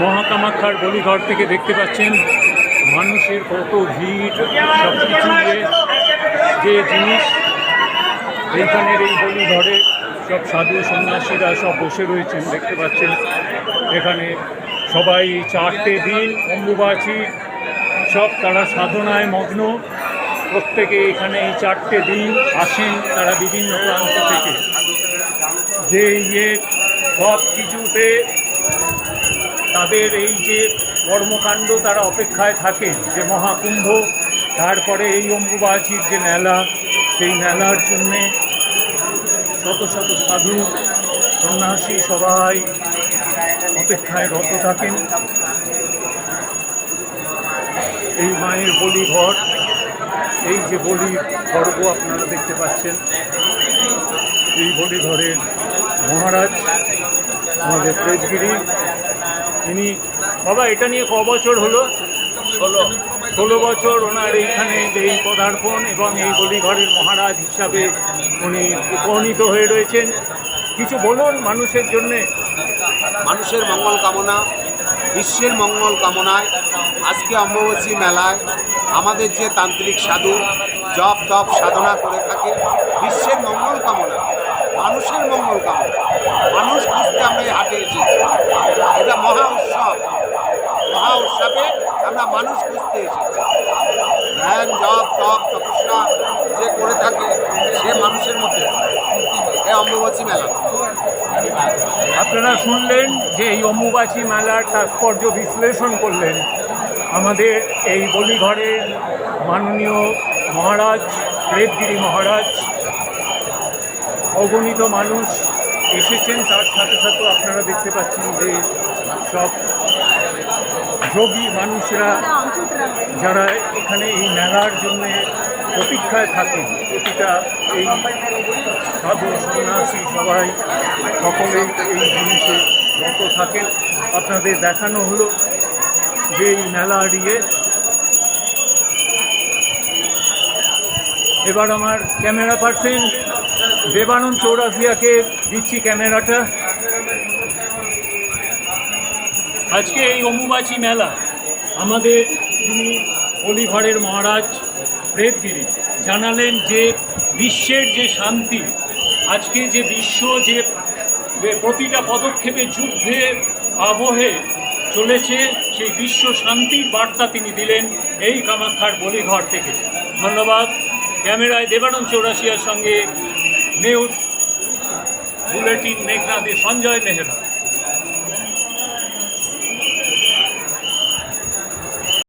মহাকামাখ্যার বলিঘর থেকে দেখতে পাচ্ছেন মানুষের কত ভিড় সব কিছু যে জিনিস এইখানের এই বলিঘরে সব সাধু সন্ন্যাসীরা সব বসে রয়েছেন, দেখতে পাচ্ছেন। এখানে সবাই চারটে দিন অম্বুবাচী, সব তারা সাধনায় মগ্ন। প্রত্যেকে এখানে এই চারটে দিন আসেন তারা বিভিন্ন প্রান্ত থেকে। যে ইয়ে সব কিছুতে তাদের এই যে কর্মকাণ্ড তারা অপেক্ষায় থাকেন যে মহাকুম্ভ, তারপরে এই অম্বুবাচীর যে মেলা, সেই মেলার জন্যে শত শত সাধু, সন্ন্যাসী সবাই অপেক্ষায় রত থাকেন। এই মায়ের বলি ঘর, এই যে বলি খর্গ আপনারা দেখতে পাচ্ছেন। এই বলি ঘরের মহারাজ আমাদের প্রেসগিরি ইনি বাবা, এটা নিয়ে ক বছর হলো? ষোলো। ষোলো বছর ওনার এইখানে এই পদার্পণ এবং এই বলিঘরের মহারাজ হিসাবে উনি উপনীত হয়ে রয়েছেন। কিছু বলুন মানুষের জন্যে। মানুষের মঙ্গল কামনা, বিশ্বের মঙ্গল কামনায়, আজকে অম্বুবাচী মেলায় আমাদের যে তান্ত্রিক সাধু জপ তপ সাধনা করে থাকে, বিশ্বের মঙ্গল কামনা, মানুষের মঙ্গল কামনা। মানুষ খুঁজতে আমরা এই হাটে এসেছি। এটা মহা উৎসব। মহা উৎসবে আমরা মানুষ খুঁজতে এসেছি। ধ্যান, জপ, তপ, তপস্যা যে করে থাকে, সে মানুষের মধ্যে। এই অম্বুবাচী মেলা। আপনারা শুনলেন যে এই অম্বুবাচী মেলার তাৎপর্য বিশ্লেষণ করলেন আমাদের এই বলিঘরের মাননীয় মহারাজ, দেবগিরি মহারাজ, অগণিত মানুষ। এসেছেন, তার সাথে সাথে আপনারা দেখতে পাচ্ছেন যে সব যোগী মানুষরা যারা এখানে এই মেলার জন্য প্রতীক্ষায় থাকেন, প্রতিটা এই সাধু, সন্ন্যাসী সবাই সকলে এই জিনিসে রত থাকেন। আপনাদের দেখানো হলো যে এই মেলার ইয়ে এবার আমার ক্যামেরা পার্সন দেবানন্দ চৌরাসিয়াকে দিচ্ছি ক্যামেরাটা। আজকে এই অম্বুবাচী মেলা আমাদের যিনি মহারাজ প্রেতগিরি জানালেন যে বিশ্বের যে শান্তি, আজকে যে বিশ্ব যে প্রতিটা পদক্ষেপে যুদ্ধে আবহে চলেছে, সেই বিশ্ব শান্তির বার্তা তিনি দিলেন এই কামাখ্যার বলিঘর থেকে। ধন্যবাদ। ক্যামেরায় দেবানন্দ চৌরাসিয়ার সঙ্গে নিউজ বুলেটিন মেঘনাদি সঞ্জয় মেহরা।